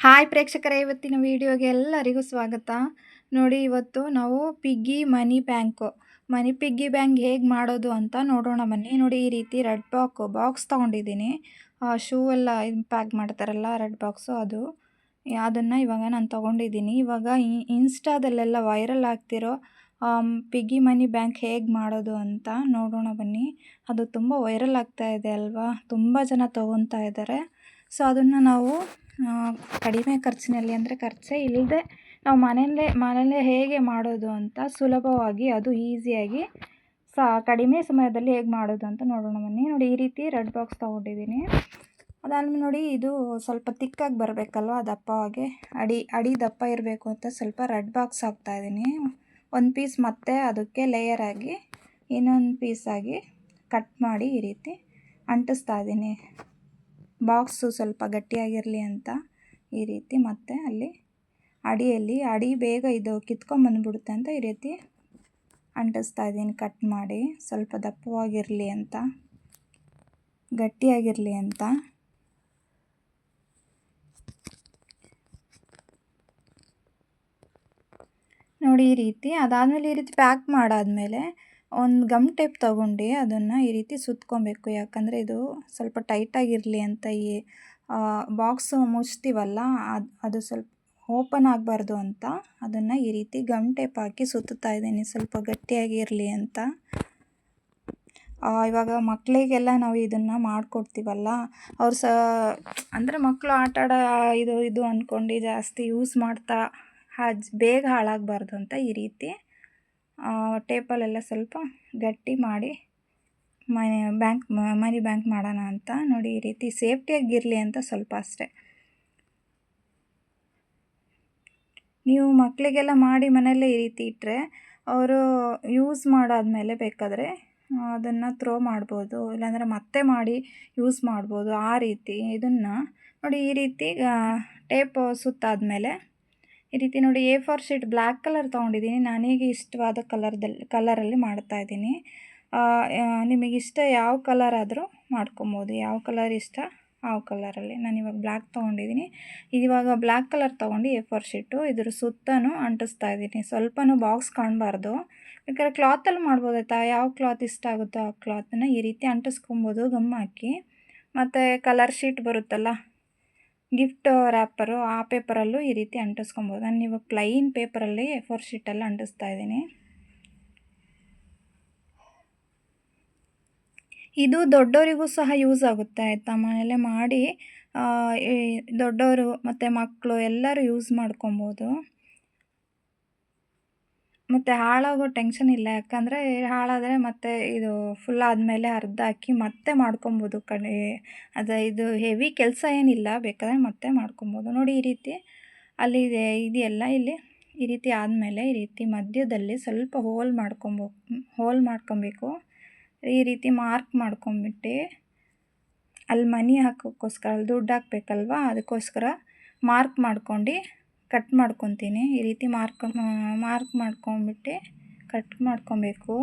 Hi ಪ್ರೇಕ್ಷಕರೇ, ಇವತ್ತಿನ ವಿಡಿಯೋಗೆ ಎಲ್ಲರಿಗೂ ಸ್ವಾಗತ. ನೋಡಿ, ಇವತ್ತು ನಾವು piggy money bank. Money piggy bank ಹೇಗೆ ಮಾಡೋದು ಅಂತ ನೋಡೋಣ ಬನ್ನಿ. ನೋಡಿ, ಈ ರೀತಿ ರೆಡ್ ಬಾಕ್, ಬಾಕ್ಸ್ ತೊಗೊಂಡಿದ್ದೀನಿ. ಶೂ ಎಲ್ಲ ಪ್ಯಾಕ್ ಮಾಡ್ತಾರಲ್ಲ, ರೆಡ್ ಬಾಕ್ಸು ಅದು. ಅದನ್ನು ಇವಾಗ ನಾನು ತೊಗೊಂಡಿದ್ದೀನಿ. ಇವಾಗ ಇನ್ಸ್ಟಾದಲ್ಲೆಲ್ಲ ವೈರಲ್ ಆಗ್ತಿರೋ ಪಿಗ್ಗಿ ಮನಿ ಬ್ಯಾಂಕ್ ಹೇಗೆ ಮಾಡೋದು ಅಂತ ನೋಡೋಣ ಬನ್ನಿ. ಅದು ತುಂಬ ವೈರಲ್ ಆಗ್ತಾ ಇದೆ ಅಲ್ವಾ? ತುಂಬ ಜನ ತೊಗೊತಾ ಇದ್ದಾರೆ. ಸೊ, ಅದನ್ನು ನಾವು ಕಡಿಮೆ ಖರ್ಚಿನಲ್ಲಿ ಅಂದರೆ ಖರ್ಚೇ ಇಲ್ಲದೆ ನಾವು ಮನೆಯಲ್ಲೇ ಮನೆಯಲ್ಲೇ ಹೇಗೆ ಮಾಡೋದು ಅಂತ ಸುಲಭವಾಗಿ ಅದು ಈಸಿಯಾಗಿ ಸಾ, ಕಡಿಮೆ ಸಮಯದಲ್ಲಿ ಹೇಗೆ ಮಾಡೋದು ಅಂತ ನೋಡೋಣ ಬನ್ನಿ. ನೋಡಿ, ಈ ರೀತಿ ರೆಡ್ ಬಾಕ್ಸ್ ತೊಗೊಂಡಿದ್ದೀನಿ. ಅದಾದ್ಮೇಲೆ ನೋಡಿ, ಇದು ಸ್ವಲ್ಪ ತಿಕ್ಕಾಗಿ ಬರಬೇಕಲ್ವ? ದಪ್ಪವಾಗಿ ಅಡಿ ಅಡಿ ದಪ್ಪ ಇರಬೇಕು ಅಂತ ಸ್ವಲ್ಪ ರೆಡ್ ಬಾಕ್ಸ್ ಹಾಕ್ತಾಯಿದ್ದೀನಿ ಒಂದು ಪೀಸ್ ಮತ್ತೆ ಅದಕ್ಕೆ ಲೇಯರ್ ಆಗಿ ಇನ್ನೊಂದು ಪೀಸಾಗಿ ಕಟ್ ಮಾಡಿ ಈ ರೀತಿ ಅಂಟಿಸ್ತಾ ಇದ್ದೀನಿ. ಬಾಕ್ಸು ಸ್ವಲ್ಪ ಗಟ್ಟಿಯಾಗಿರಲಿ ಅಂತ ಈ ರೀತಿ ಮತ್ತೆ ಅಲ್ಲಿ ಅಡಿಯಲ್ಲಿ ಅಡಿ ಬೇಗ ಇದು ಕಿತ್ಕೊಂಬಂದ್ಬಿಡುತ್ತೆ ಅಂತ ಈ ರೀತಿ ಅಂಟಿಸ್ತಾ ಇದ್ದೀನಿ ಕಟ್ ಮಾಡಿ. ಸ್ವಲ್ಪ ದಪ್ಪವಾಗಿರಲಿ ಅಂತ, ಗಟ್ಟಿಯಾಗಿರಲಿ ಅಂತ. ನೋಡಿ ಈ ರೀತಿ ಅದಾದಮೇಲೆ ಈ ರೀತಿ ಪ್ಯಾಕ್ ಮಾಡಾದಮೇಲೆ ಒಂದು ಗಮ್ ಟೇಪ್ ತಗೊಂಡು ಅದನ್ನು ಈ ರೀತಿ ಸುತ್ಕೊಬೇಕು. ಯಾಕಂದರೆ ಇದು ಸ್ವಲ್ಪ ಟೈಟಾಗಿರಲಿ ಅಂತ ಈ ಬಾಕ್ಸು ಮುಚ್ತೀವಲ್ಲ, ಅದು ಅದು ಸ್ವಲ್ಪ ಓಪನ್ ಆಗಬಾರ್ದು ಅಂತ ಅದನ್ನು ಈ ರೀತಿ ಗಮ್ ಟೇಪ್ ಹಾಕಿ ಸುತ್ತುತ್ತಾ ಇದ್ದೀನಿ. ಸ್ವಲ್ಪ ಗಟ್ಟಿಯಾಗಿರಲಿ ಅಂತ. ಇವಾಗ ಮಕ್ಕಳಿಗೆಲ್ಲ ನಾವು ಇದನ್ನು ಮಾಡಿಕೊಡ್ತೀವಲ್ಲ, ಅವ್ರು ಸ, ಅಂದರೆ ಮಕ್ಕಳು ಆಟ ಆಡೋ ಇದು ಇದು ಅಂದ್ಕೊಂಡು ಜಾಸ್ತಿ ಯೂಸ್ ಮಾಡ್ತಾ, ಹಜ್, ಬೇಗ ಹಾಳಾಗಬಾರ್ದು ಅಂತ ಈ ರೀತಿ ಟೇಪಲ್ಲೆಲ್ಲ ಸ್ವಲ್ಪ ಗಟ್ಟಿ ಮಾಡಿ ಮನೆ ಬ್ಯಾಂಕ್ ಮನಿ ಬ್ಯಾಂಕ್ ಮಾಡೋಣ ಅಂತ ನೋಡಿ ಈ ರೀತಿ ಸೇಫ್ಟಿಯಾಗಿರಲಿ ಅಂತ ಸ್ವಲ್ಪ ಅಷ್ಟೇ. ನೀವು ಮಕ್ಕಳಿಗೆಲ್ಲ ಮಾಡಿ ಮನೆಯಲ್ಲೇ ಈ ರೀತಿ ಇಟ್ಟರೆ ಅವರು ಯೂಸ್ ಮಾಡಾದಮೇಲೆ ಬೇಕಾದರೆ ಅದನ್ನು ಥ್ರೋ ಮಾಡ್ಬೋದು, ಇಲ್ಲಾಂದರೆ ಮತ್ತೆ ಮಾಡಿ ಯೂಸ್ ಮಾಡ್ಬೋದು ಆ ರೀತಿ ಇದನ್ನು ನೋಡಿ ಈ ರೀತಿ ಟೇಪ್ ಸುತ್ತಾದಮೇಲೆ ಈ ರೀತಿ ನೋಡಿ A four sheet black colour ತೊಗೊಂಡಿದ್ದೀನಿ. ನನಗೆ ಇಷ್ಟವಾದ ಕಲರ್ದಲ್ಲಿ ಕಲರಲ್ಲಿ ಮಾಡ್ತಾಯಿದ್ದೀನಿ ನಿಮಗೆ ಇಷ್ಟ ಯಾವ ಕಲರ್ ಆದರೂ ಮಾಡ್ಕೊಬೋದು. ಯಾವ ಕಲರ್ ಇಷ್ಟ ಆ ಕಲರಲ್ಲಿ ನಾನು ಇವಾಗ ಬ್ಲ್ಯಾಕ್ ತೊಗೊಂಡಿದ್ದೀನಿ. ಇವಾಗ ಬ್ಲ್ಯಾಕ್ ಕಲರ್ ತೊಗೊಂಡು ಎ ಫೋರ್ ಶೀಟು ಇದ್ರ ಸುತ್ತನೂ ಅಂಟಿಸ್ತಾ ಇದ್ದೀನಿ. ಸ್ವಲ್ಪನೂ ಬಾಕ್ಸ್ ಕಾಣಬಾರ್ದು. ಯಾಕಂದರೆ ಕ್ಲಾತಲ್ಲಿ ಮಾಡ್ಬೋದಾಯ್ತಾ? ಯಾವ ಕ್ಲಾತ್ ಇಷ್ಟ ಆಗುತ್ತೋ ಆ ಕ್ಲಾತನ್ನು ಈ ರೀತಿ ಅಂಟಿಸ್ಕೊಬೋದು ಗಮ್ ಹಾಕಿ ಮತ್ತು ಕಲರ್ ಶೀಟ್ ಬರುತ್ತಲ್ಲ? ಗಿಫ್ಟ್ ರ್ಯಾಪರು ಆ ಪೇಪರಲ್ಲೂ ಈ ರೀತಿ ಅಂಟಿಸ್ಕೊಬೋದು. ನಾನು ಇವಾಗ ಪ್ಲೈನ್ ಪೇಪರಲ್ಲಿ ಫೋರ್ ಶೀಟಲ್ಲಿ ಅಂಟಿಸ್ತಾ ಇದ್ದೀನಿ. ಇದು ದೊಡ್ಡವರಿಗೂ ಸಹ ಯೂಸ್ ಆಗುತ್ತೆ, ಆಯಿತಾ? ಮನೇಲೆ ಮಾಡಿ ದೊಡ್ಡವರು ಮತ್ತು ಮಕ್ಕಳು ಎಲ್ಲರೂ ಯೂಸ್ ಮಾಡ್ಕೊಬೋದು. ಮತ್ತು ಹಾಳಾಗೋ ಟೆನ್ಷನ್ ಇಲ್ಲ. ಯಾಕಂದರೆ ಹಾಳಾದರೆ ಮತ್ತೆ ಇದು ಫುಲ್ ಆದಮೇಲೆ ಅರ್ಧ ಹಾಕಿ ಮತ್ತೆ ಮಾಡ್ಕೊಬೋದು ಕಡೆ ಅದು ಇದು ಹೆವಿ ಕೆಲಸ ಏನಿಲ್ಲ. ಬೇಕಾದರೆ ಮತ್ತೆ ಮಾಡ್ಕೊಬೋದು. ನೋಡಿ ಈ ರೀತಿ ಅಲ್ಲಿ ಇದೆ, ಇದೆಯಲ್ಲ ಇಲ್ಲಿ? ಈ ರೀತಿ ಆದಮೇಲೆ ಈ ರೀತಿ ಮಧ್ಯದಲ್ಲಿ ಸ್ವಲ್ಪ ಹೋಲ್ ಮಾಡ್ಕೊಬೋ ಹೋಲ್ ಮಾಡ್ಕೊಬೇಕು. ಈ ರೀತಿ ಮಾರ್ಕ್ ಮಾಡ್ಕೊಂಬಿಟ್ಟು ಅಲ್ಲಿ ಮನಿ ಹಾಕೋಕ್ಕೋಸ್ಕರ, ಅಲ್ಲಿ ದುಡ್ಡು ಹಾಕ್ಬೇಕಲ್ವ? ಅದಕ್ಕೋಸ್ಕರ ಮಾರ್ಕ್ ಮಾಡ್ಕೊಂಡು ಕಟ್ ಮಾಡ್ಕೊತೀನಿ. ಈ ರೀತಿ ಮಾರ್ಕ್ ಮಾರ್ಕ್ ಮಾಡ್ಕೊಂಬಿಟ್ಟು ಕಟ್ ಮಾಡ್ಕೊಬೇಕು.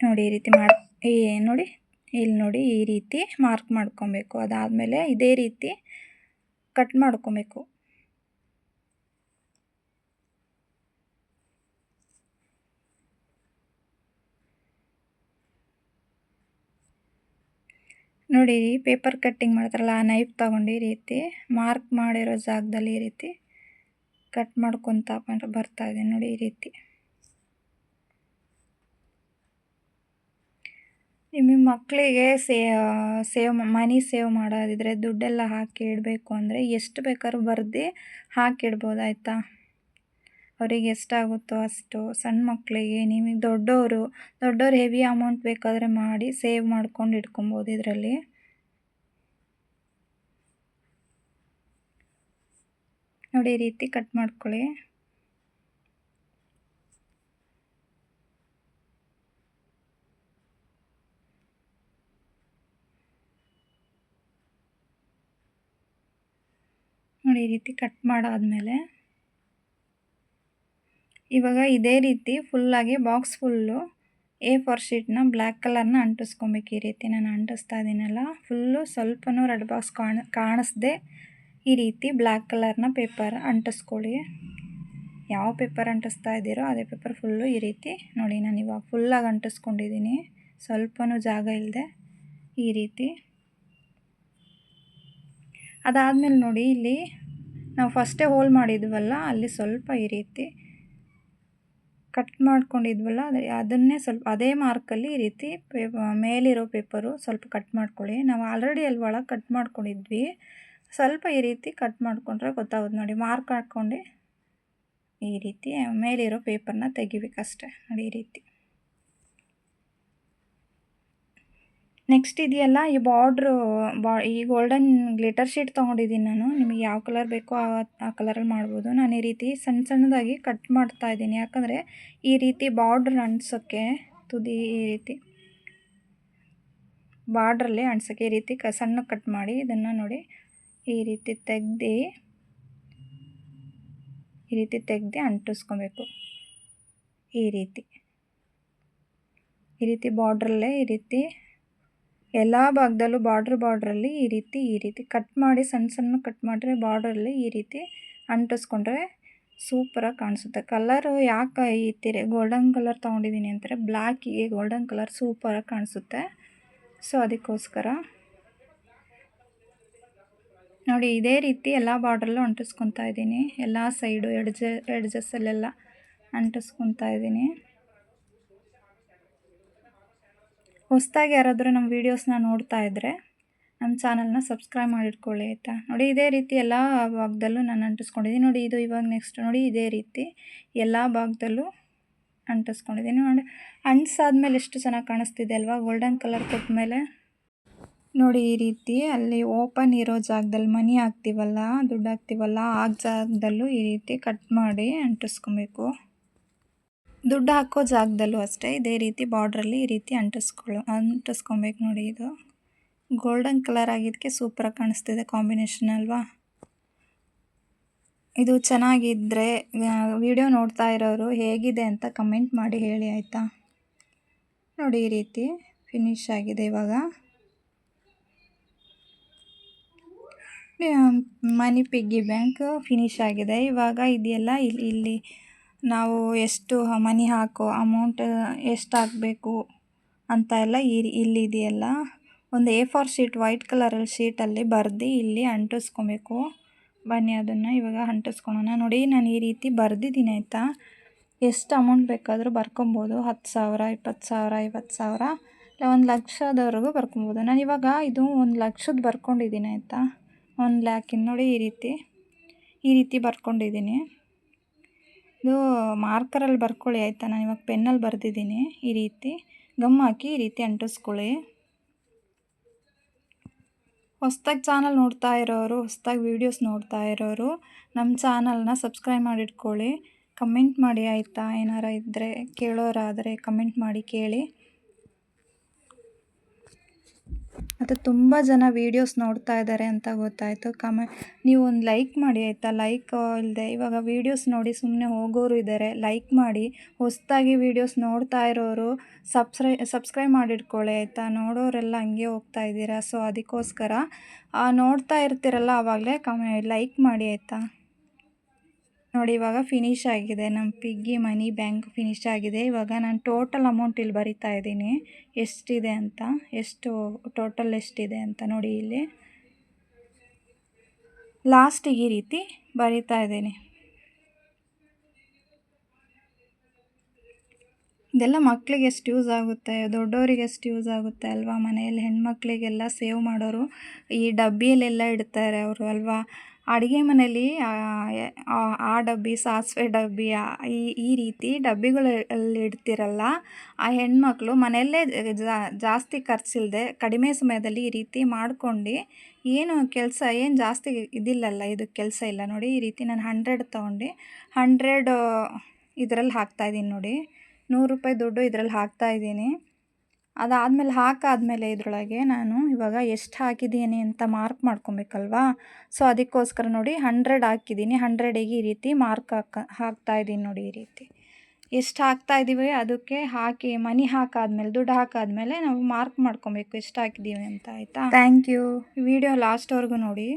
ನೋಡಿ, ಈ ರೀತಿ ಮಾಡಿ ಈ ನೋಡಿ, ಇಲ್ಲಿ ನೋಡಿ, ಈ ರೀತಿ ಮಾರ್ಕ್ ಮಾಡ್ಕೊಬೇಕು. ಅದಾದಮೇಲೆ ಇದೇ ರೀತಿ ಕಟ್ ಮಾಡ್ಕೊಬೇಕು. ನೋಡಿ ಪೇಪರ್ ಕಟ್ಟಿಂಗ್ ಮಾಡ್ತಾರಲ್ಲ, ಆ ನೈಫ್ ತಗೊಂಡು ಈ ರೀತಿ ಮಾರ್ಕ್ ಮಾಡಿರೋ ಜಾಗದಲ್ಲಿ ಈ ರೀತಿ ಕಟ್ ಮಾಡ್ಕೊತ ಬರ್ತಾ ಇದೆ. ನೋಡಿ, ಈ ರೀತಿ. ನಿಮ್ಮ ಮಕ್ಕಳಿಗೆ ಸೇ ಸೇವ್ ಮನಿ ಸೇವ್ ಮಾಡೋದಿದ್ರೆ ದುಡ್ಡೆಲ್ಲ ಹಾಕಿ ಇಡಬೇಕು ಅಂದರೆ ಎಷ್ಟು ಬೇಕಾದ್ರೂ ಬರೆದು ಹಾಕಿಡ್ಬೋದು ಆಯಿತಾ? ಅವರಿಗೆ ಎಷ್ಟಾಗುತ್ತೋ ಅಷ್ಟು ಸಣ್ಣ ಮಕ್ಕಳಿಗೆ ನಿಮಗೆ ದೊಡ್ಡವರು, ದೊಡ್ಡವ್ರು ಹೆವಿ ಅಮೌಂಟ್ ಬೇಕಾದರೆ ಮಾಡಿ ಸೇವ್ ಮಾಡ್ಕೊಂಡು ಇಟ್ಕೊಬೋದು ಇದರಲ್ಲಿ. ನೋಡಿ ಈ ರೀತಿ ಕಟ್ ಮಾಡ್ಕೊಳ್ಳಿ. ನೋಡಿ ಈ ರೀತಿ ಕಟ್ ಮಾಡಾದಮೇಲೆ ಇವಾಗ ಇದೇ ರೀತಿ ಫುಲ್ಲಾಗಿ ಬಾಕ್ಸ್ ಫುಲ್ಲು ಎ ಫೋರ್ ಶೀಟ್ನ ಬ್ಲ್ಯಾಕ್ ಕಲರ್ನ ಅಂಟಿಸ್ಕೊಬೇಕು ಈ ರೀತಿ ನಾನು ಅಂಟಿಸ್ತಾ ಇದ್ದೀನಲ್ಲ ಫುಲ್ಲು ಸ್ವಲ್ಪನೂ ರೆಡ್ ಬಾಕ್ಸ್ ಕಾಣ, ಕಾಣಿಸ್ದೆ ಈ ರೀತಿ ಬ್ಲ್ಯಾಕ್ ಕಲರ್ನ ಪೇಪರ್ ಅಂಟಿಸ್ಕೊಳ್ಳಿ. ಯಾವ ಪೇಪರ್ ಅಂಟಿಸ್ತಾ ಇದ್ದೀರೋ ಅದೇ ಪೇಪರ್ ಫುಲ್ಲು ಈ ರೀತಿ ನೋಡಿ ನಾನು ಇವಾಗ ಫುಲ್ಲಾಗಿ ಅಂಟಿಸ್ಕೊಂಡಿದ್ದೀನಿ. ಸ್ವಲ್ಪನೂ ಜಾಗ ಇಲ್ಲದೆ ಈ ರೀತಿ. ಅದಾದಮೇಲೆ ನೋಡಿ ಇಲ್ಲಿ ನಾವು ಫಸ್ಟೇ ಹೋಲ್ ಮಾಡಿದ್ವಲ್ಲ ಅಲ್ಲಿ ಸ್ವಲ್ಪ ಈ ರೀತಿ ಕಟ್ ಮಾಡ್ಕೊಂಡಿದ್ವಲ್ಲ, ಅದೇ, ಅದನ್ನೇ ಸ್ವಲ್ಪ, ಅದೇ ಮಾರ್ಕಲ್ಲಿ ಈ ರೀತಿ ಪೇಪ ಮೇಲಿರೋ ಪೇಪರು ಸ್ವಲ್ಪ ಕಟ್ ಮಾಡ್ಕೊಳ್ಳಿ. ನಾವು ಆಲ್ರೆಡಿ ಅಲ್ಲಿ ಒಳಗೆ ಕಟ್ ಮಾಡ್ಕೊಂಡಿದ್ವಿ. ಸ್ವಲ್ಪ ಈ ರೀತಿ ಕಟ್ ಮಾಡಿಕೊಂಡ್ರೆ ಗೊತ್ತಾಗುತ್ತೆ ನೋಡಿ. ಮಾರ್ಕ್ ಹಾಕ್ಕೊಂಡು ಈ ರೀತಿ ಮೇಲಿರೋ ಪೇಪರ್ನ ತೆಗಿಬೇಕಷ್ಟೆ ನೋಡಿ ಈ ರೀತಿ. ನೆಕ್ಸ್ಟ್ ಇದೆಯಲ್ಲ, ಈ ಬಾರ್ಡ್ರು ಬಾ, ಈ ಗೋಲ್ಡನ್ ಗ್ಲಿಟರ್ ಶೀಟ್ ತೊಗೊಂಡಿದ್ದೀನಿ ನಾನು. ನಿಮಗೆ ಯಾವ ಕಲರ್ ಬೇಕೋ ಆ ಆ ಕಲರಲ್ಲಿ ಮಾಡ್ಬೋದು. ನಾನು ಈ ರೀತಿ ಸಣ್ಣ ಸಣ್ಣದಾಗಿ ಕಟ್ ಮಾಡ್ತಾ ಇದ್ದೀನಿ. ಯಾಕಂದರೆ ಈ ರೀತಿ ಬಾರ್ಡ್ರ್ ಅಂಟ್ಸೋಕ್ಕೆ ತುದಿ ಈ ರೀತಿ ಬಾರ್ಡ್ರಲ್ಲಿ ಅಂಟ್ಸೋಕ್ಕೆ ಈ ರೀತಿ ಕ, ಸಣ್ಣ ಕಟ್ ಮಾಡಿ ಇದನ್ನು ನೋಡಿ ಈ ರೀತಿ ತೆಗ್ದು, ಈ ರೀತಿ ತೆಗ್ದು ಅಂಟಿಸ್ಕೊಬೇಕು. ಈ ರೀತಿ. ಈ ರೀತಿ ಬಾರ್ಡ್ರಲ್ಲೇ ಈ ರೀತಿ ಎಲ್ಲ ಭಾಗದಲ್ಲೂ ಬಾರ್ಡ್ರ್ ಬಾರ್ಡ್ರಲ್ಲಿ ಈ ರೀತಿ ಈ ರೀತಿ ಕಟ್ ಮಾಡಿ, ಸಣ್ಣ ಸಣ್ಣ ಕಟ್ ಮಾಡಿದ್ರೆ ಬಾರ್ಡ್ರಲ್ಲಿ ಈ ರೀತಿ ಅಂಟಿಸ್ಕೊಂಡ್ರೆ ಸೂಪರಾಗಿ ಕಾಣಿಸುತ್ತೆ. ಕಲರು ಯಾಕೆ ಈ ಗೋಲ್ಡನ್ ಕಲರ್ ತೊಗೊಂಡಿದ್ದೀನಿ ಅಂದರೆ ಬ್ಲ್ಯಾಕಿಗೆ ಗೋಲ್ಡನ್ ಕಲರ್ ಸೂಪರಾಗಿ ಕಾಣಿಸುತ್ತೆ. ಸೊ ಅದಕ್ಕೋಸ್ಕರ ನೋಡಿ, ಇದೇ ರೀತಿ ಎಲ್ಲ ಬಾರ್ಡ್ರಲ್ಲೂ ಅಂಟಿಸ್ಕೊತಾ ಇದ್ದೀನಿ ಎಲ್ಲ ಸೈಡು ಎಡ್ಜ ಎಡ್ಜಸ್ಸಲ್ಲೆಲ್ಲ ಅಂಟಿಸ್ಕೊತಾ ಇದ್ದೀನಿ ಹೊಸದಾಗಿ ಯಾರಾದರೂ ನಮ್ಮ ವೀಡಿಯೋಸ್ನ ನೋಡ್ತಾ ಇದ್ದರೆ ನಮ್ಮ ಚಾನಲ್ನ ಸಬ್ಸ್ಕ್ರೈಬ್ ಮಾಡಿಟ್ಕೊಳ್ಳಿ ಆಯಿತಾ? ನೋಡಿ, ಇದೇ ರೀತಿ ಎಲ್ಲ ಭಾಗದಲ್ಲೂ ನಾನು ಅಂಟಿಸ್ಕೊಂಡಿದ್ದೀನಿ. ನೋಡಿ, ಇದು ಇವಾಗ ನೆಕ್ಸ್ಟ್ ನೋಡಿ, ಇದೇ ರೀತಿ ಎಲ್ಲ ಭಾಗದಲ್ಲೂ ಅಂಟಿಸ್ಕೊಂಡಿದ್ದೀನಿ. ನೋಡಿ ಅಂಟಿಸಾದ್ಮೇಲೆ ಎಷ್ಟು ಚೆನ್ನಾಗಿ ಕಾಣಿಸ್ತಿದೆ ಅಲ್ವಾ? ಗೋಲ್ಡನ್ ಕಲರ್ ಕೊಟ್ಟ ಮೇಲೆ ನೋಡಿ, ಈ ರೀತಿ ಅಲ್ಲಿ ಓಪನ್ ಇರೋ ಜಾಗದಲ್ಲಿ ಮನಿ ಹಾಕ್ತೀವಲ್ಲ, ದುಡ್ಡು ಹಾಕ್ತೀವಲ್ಲ, ಆ ಜಾಗದಲ್ಲೂ ಈ ರೀತಿ ಕಟ್ ಮಾಡಿ ಅಂಟಿಸ್ಕೊಬೇಕು. ದುಡ್ಡು ಹಾಕೋ ಜಾಗದಲ್ಲೂ ಅಷ್ಟೇ, ಇದೇ ರೀತಿ ಬಾರ್ಡ್ರಲ್ಲಿ ಈ ರೀತಿ ಅಂಟಿಸ್ಕೊಳ್ಳೋ ಅಂಟಿಸ್ಕೊಬೇಕು ನೋಡಿ ಇದು. ಗೋಲ್ಡನ್ ಕಲರ್ ಆಗಿದ್ದಕ್ಕೆ ಸೂಪರಾಗಿ ಕಾಣಿಸ್ತಿದೆ ಕಾಂಬಿನೇಷನ್ ಅಲ್ವಾ? ಇದು ಚೆನ್ನಾಗಿದ್ದರೆ ವಿಡಿಯೋ ನೋಡ್ತಾ ಇರೋರು ಹೇಗಿದೆ ಅಂತ ಕಮೆಂಟ್ ಮಾಡಿ ಹೇಳಿ ಆಯಿತಾ? ನೋಡಿ ಈ ರೀತಿ ಫಿನಿಶ್ ಆಗಿದೆ ಇವಾಗ. ಮನಿ ಪಿಗ್ಗಿ ಬ್ಯಾಂಕ್ ಫಿನಿಶ್ ಆಗಿದೆ. ಇವಾಗ ಇದೆಯಲ್ಲ ಇಲ್ಲಿ ಇಲ್ಲಿ ನಾವು ಎಷ್ಟು ಮನಿ ಹಾಕೋ ಅಮೌಂಟ್ ಎಷ್ಟು ಹಾಕಬೇಕು ಅಂತ ಎಲ್ಲ ಇಲ್ಲಿ ಇದೆಯಲ್ಲ. ಒಂದು ಎ ಫಾರ್ ಶೀಟ್ ವೈಟ್ ಕಲರಲ್ಲಿ ಶೀಟಲ್ಲಿ ಬರೆದು ಇಲ್ಲಿ ಅಂಟಿಸ್ಕೊಬೇಕು. ಬನ್ನಿ ಅದನ್ನು ಇವಾಗ ಅಂಟಿಸ್ಕೊಳೋಣ. ನೋಡಿ, ನಾನು ಈ ರೀತಿ ಬರೆದಿದ್ದೀನಿ ಆಯಿತಾ. ಎಷ್ಟು ಅಮೌಂಟ್ ಬೇಕಾದರೂ ಬರ್ಕೊಬೋದು. ಹತ್ತು ಸಾವಿರ, ಇಪ್ಪತ್ತು ಸಾವಿರ, ಐವತ್ತು ಸಾವಿರ. ಇಲ್ಲ, ಒಂದು ಲಕ್ಷದವರೆಗೂ ಬರ್ಕೊಬೋದು. ನಾನು ಇವಾಗ ಇದು ಒಂದು ಲಕ್ಷದ ಬರ್ಕೊಂಡಿದ್ದೀನಿ ಆಯಿತಾ. ಒಂದು ಲ್ಯಾಕಿನ ನೋಡಿ ಈ ರೀತಿ ಈ ರೀತಿ ಬರ್ಕೊಂಡಿದ್ದೀನಿ. ಇದು ಮಾರ್ಕರಲ್ಲಿ ಬರ್ಕೊಳ್ಳಿ ಆಯಿತಾ? ನಾನು ಇವಾಗ ಪೆನ್ನಲ್ಲಿ ಬರೆದಿದ್ದೀನಿ ಈ ರೀತಿ. ಗಮ್ ಹಾಕಿ ಈ ರೀತಿ ಅಂಟಿಸ್ಕೊಳ್ಳಿ. ಹೊಸ್ದಾಗಿ ಚಾನಲ್ ನೋಡ್ತಾ ಇರೋರು, ಹೊಸ್ದಾಗಿ ವೀಡಿಯೋಸ್ ನೋಡ್ತಾ ಇರೋರು ನಮ್ಮ ಚಾನಲ್ನ ಸಬ್ಸ್ಕ್ರೈಬ್ ಮಾಡಿಟ್ಕೊಳ್ಳಿ. ಕಮೆಂಟ್ ಮಾಡಿ ಆಯಿತಾ? ಏನಾರ ಇದ್ದರೆ ಕೇಳೋರಾದರೆ ಕಮೆಂಟ್ ಮಾಡಿ ಕೇಳಿ. ಮತ್ತು ತುಂಬ ಜನ ವೀಡಿಯೋಸ್ ನೋಡ್ತಾ ಇದ್ದಾರೆ ಅಂತ ಗೊತ್ತಾಯಿತು. ಕಮೆ, ನೀವು ಒಂದು ಲೈಕ್ ಮಾಡಿ ಆಯಿತಾ? ಲೈಕ್ ಇಲ್ಲದೆ ಇವಾಗ ವೀಡಿಯೋಸ್ ನೋಡಿ ಸುಮ್ಮನೆ ಹೋಗೋರು ಇದ್ದಾರೆ ಲೈಕ್ ಮಾಡಿ, ಹೊಸದಾಗಿ ವೀಡಿಯೋಸ್ ನೋಡ್ತಾ ಇರೋರು ಸಬ್ಸ್ಕ್ರೈ ಸಬ್ಸ್ಕ್ರೈಬ್ ಮಾಡಿಟ್ಕೊಳ್ಳಿ ಆಯಿತಾ? ನೋಡೋರೆಲ್ಲ ಹಂಗೆ ಹೋಗ್ತಾ ಇದ್ದೀರಾ? ಸೊ ಅದಕ್ಕೋಸ್ಕರ ನೋಡ್ತಾ ಇರ್ತೀರಲ್ಲ ಆವಾಗಲೇ ಕಮೆ ಲೈಕ್ ಮಾಡಿ ಆಯಿತಾ? ನೋಡಿ, ಇವಾಗ ಫಿನಿಶ್ ಆಗಿದೆ. ನಮ್ಮ ಪಿಗ್ಗಿ ಮನಿ ಬ್ಯಾಂಕ್ ಫಿನಿಶ್ ಆಗಿದೆ. ಇವಾಗ ನಾನು ಟೋಟಲ್ ಅಮೌಂಟ್ ಇಲ್ಲಿ ಬರಿತಾ ಇದ್ದೀನಿ. ಎಷ್ಟಿದೆ ಅಂತ, ಎಷ್ಟು ಟೋಟಲ್ ಎಷ್ಟಿದೆ ಅಂತ ನೋಡಿ ಇಲ್ಲಿ. ಲಾಸ್ಟಿಗೆ ಈ ರೀತಿ ಬರಿತಾ ಇದ್ದೀನಿ. ಇದೆಲ್ಲ ಮಕ್ಕಳಿಗೆ ಎಷ್ಟು ಯೂಸ್ ಆಗುತ್ತೆ? ದೊಡ್ಡವರಿಗೆ ಎಷ್ಟು ಯೂಸ್ ಆಗುತ್ತೆ ಅಲ್ವಾ ಮನೆಯಲ್ಲಿ? ಹೆಣ್ಮಕ್ಳಿಗೆಲ್ಲ ಸೇವ್ ಮಾಡೋರು ಈ ಡಬ್ಬಿಯಲ್ಲೆಲ್ಲ ಇಡ್ತಾರೆ ಅವರು ಅಲ್ವಾ? ಅಡುಗೆ ಮನೆಯಲ್ಲಿ, ಆ ಡಬ್ಬಿ, ಸಾಸಿವೆ ಡಬ್ಬಿ ಈ ಈ ರೀತಿ ಡಬ್ಬಿಗಳಲ್ಲಿ ಇಡ್ತಿರಲ್ಲ, ಆ ಹೆಣ್ಮಕ್ಳು ಮನೆಯಲ್ಲೇ ಜಾಸ್ತಿ ಖರ್ಚಿಲ್ಲದೆ ಕಡಿಮೆ ಸಮಯದಲ್ಲಿ ಈ ರೀತಿ ಮಾಡ್ಕೊಂಡು ಏನು ಕೆಲಸ ಏನು ಜಾಸ್ತಿ ಇದಿಲ್ಲಲ್ಲ, ಇದು ಕೆಲಸ ಇಲ್ಲ. ನೋಡಿ, ಈ ರೀತಿ ನಾನು ಹಂಡ್ರೆಡ್ ತೊಗೊಂಡು ಹಂಡ್ರೆಡ್, ಇದರಲ್ಲಿ ಹಾಕ್ತಾಯಿದ್ದೀನಿ ನೋಡಿ, ನೂರು ರೂಪಾಯಿ ದುಡ್ಡು ಇದರಲ್ಲಿ ಹಾಕ್ತಾಯಿದ್ದೀನಿ ಅದಾದಮೇಲೆ ಹಾಕಾದಮೇಲೆ ಇದರೊಳಗೆ ನಾನು ಇವಾಗ ಎಷ್ಟು ಹಾಕಿದ್ದೀನಿ ಅಂತ ಮಾರ್ಕ್ ಮಾಡ್ಕೊಬೇಕಲ್ವಾ? ಸೊ ಅದಕ್ಕೋಸ್ಕರ ನೋಡಿ ಹಂಡ್ರೆಡ್ ಹಾಕಿದ್ದೀನಿ. ಹಂಡ್ರೆಡಿಗೆ ಈ ರೀತಿ ಮಾರ್ಕ್ ಹಾಕ ಹಾಕ್ತಾಯಿದ್ದೀನಿ ನೋಡಿ ಈ ರೀತಿ. ಎಷ್ಟು ಹಾಕ್ತಾ ಇದ್ದೀವಿ ಅದಕ್ಕೆ ಹಾಕಿ ಮನಿ ಹಾಕಾದ್ಮೇಲೆ ದುಡ್ಡು ಹಾಕಾದ್ಮೇಲೆ ನಾವು ಮಾರ್ಕ್ ಮಾಡ್ಕೊಬೇಕು. ಎಷ್ಟು ಹಾಕಿದ್ದೀವಿ ಅಂತ ಆಯಿತಾ? ಥ್ಯಾಂಕ್ ಯು ವಿಡಿಯೋ ಲಾಸ್ಟ್ವರೆಗೂ ನೋಡಿ.